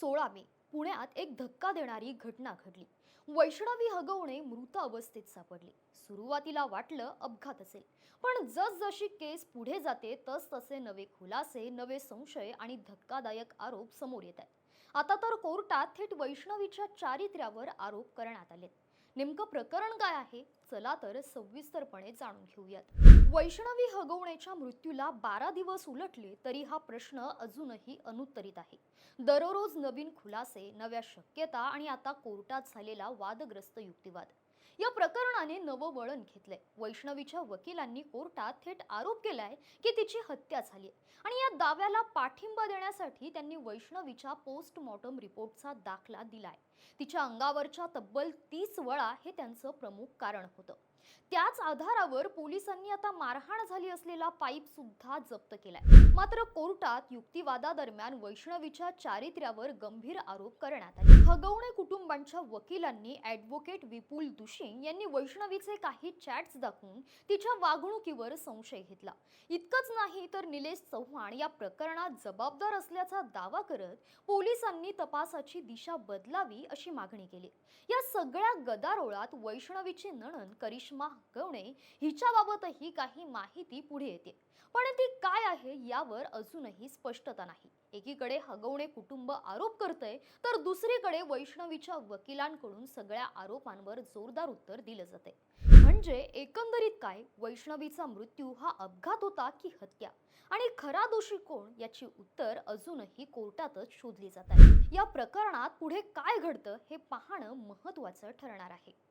सोळा मे पुण्यात एक धक्का देणारी घटना घडली. वैष्णवी हगवणे मृत अवस्थेत सापडली. सुरुवातीला वाटलं अपघात असेल पण जसजशी केस पुढे जाते तस तसे नवे खुलासे नवे संशय आणि धक्कादायक आरोप समोर येत आहेत. आता तर कोर्टात थेट वैष्णवीच्या चारित्र्यावर आरोप करण्यात आलेत. नेमकं प्रकरण काय आहे? चला तर सविस्तरपणे जाणून घेऊयात. वैष्णवी हगवण्याच्या मृत्यूला बारा दिवस उलटले तरी हा प्रश्न अजूनही अनुत्तरित आहे. दररोज नवीन खुलासे नव्या शक्यता आणि आता कोर्टात झालेला वादग्रस्त युक्तिवाद. या प्रकरणाने नवं वळण घेतलंय. वैष्णवीच्या वकिलांनी कोर्टात थेट आरोप केलाय की तिची हत्या झाली आणि या दाव्याला पाठिंबा देण्यासाठी त्यांनी वैष्णवीच्या पोस्टमॉर्टम रिपोर्टचा दाखला दिलाय. तिच्या अंगावरच्या तब्बल तीस वळा हे त्यांचं प्रमुख कारण होतं. त्याच आधारावर पोलिसांनी आता मारहाण झाली असलेला पाईप सुद्धा जप्त केलाय. मात्र कोर्टात युक्तिवादादरम्यान वैष्णवीच्या चारित्र्यावर गंभीर आरोप करण्यात आले. हगवणे कुटुंबांच्या वकिलांनी ॲडव्होकेट विपुल दुशी यांनी वैष्णवीचे काही चॅट्स दाखवून तिच्या वागणुकीवर संशय घेतला. इतकंच नाही तर निलेश चव्हाण या प्रकरणात जबाबदार असल्याचा दावा करत पोलिसांनी तपासाची दिशा बदलावी अशी मागणी केली. या सगळ्या गदारोळात वैष्णवीची नणन करिश्मा हगवणे हिच्याबाबतही काही माहिती पुढे येते. पण ती काय आहे यावर अजूनही स्पष्टता नाही. एकीकडे हगवणे कुटुंब आरोप करतंय तर दुसरीकडे वैष्णवीच्या वकिलांकडून सगळ्या आरोपांवर जोरदार उत्तर दिलं जाते म्हणजे एकंदरीत काय? वैष्णवीचा मृत्यू हा अपघात होता की हत्या? आणि खरा दोषी कोण? याची उत्तर अजूनही कोर्टातच शोधली जात आहे. या प्रकरणात पुढे काय घडतं हे पाहणं महत्वाचं ठरणार आहे.